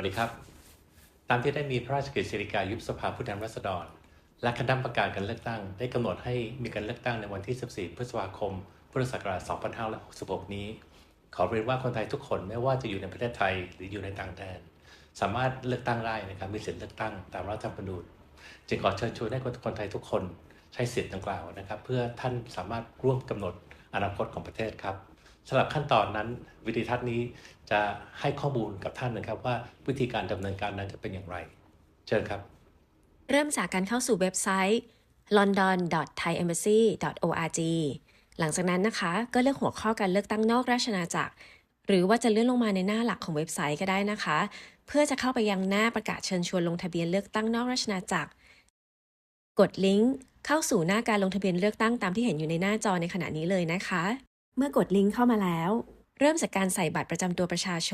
วัสดีครับ ตามที่ได้มีพระราชกฤษฎีกายุบสภาผู้แทนราษฎร และคณะกรรมการการเลือกตั้ง ได้กำหนดให้มีการเลือกตั้งในวันที่ 14 พฤษภาคม พุทธศักราช 2566 นี้ ขอเรียนว่าคนไทยทุกคนไม่ว่าจะอยู่ในประเทศไทยหรืออยู่ในต่างแดน สามารถเลือกตั้งได้นะครับมีสิทธิเลือกตั้งตามรัฐธรรมนูญจึงขอเชิญชวนให้คนไทยทุกคนใช้สิทธิ์ดังกล่าวนะครับ เพื่อท่านสามารถร่วมกำหนดอนาคตของประเทศครับ สำหรับขั้นตอนนั้นวิดีทัศน์นี้จะให้ข้อมูลกับท่านนะครับว่าวิธีการดำเนินการนั้นจะเป็นอย่างไร เชิญครับ เริ่มจากการเข้าสู่เว็บไซต์ london.thaiembassy.org หลังจากนั้นนะคะ ก็เลือกหัวข้อการเลือกตั้งนอกราชอาจักร หรือว่าจะเลื่อนลงมาในหน้าหลักของเว็บไซต์ก็ได้นะคะ เพื่อจะเข้าไปยังหน้าประกาศเชิญชวนลงทะเบียนเลือกตั้งนอกราชอาณาจักร กดลิงก์เข้าสู่หน้าการลงทะเบียนเลือกตั้งตามที่เห็นอยู่ในหน้าจอในขณะนี้เลยนะคะ เมื่อกดลิงก์เข้ามาแล้ว เริ่มจากการใส่บัตรประจำตัวประชาชน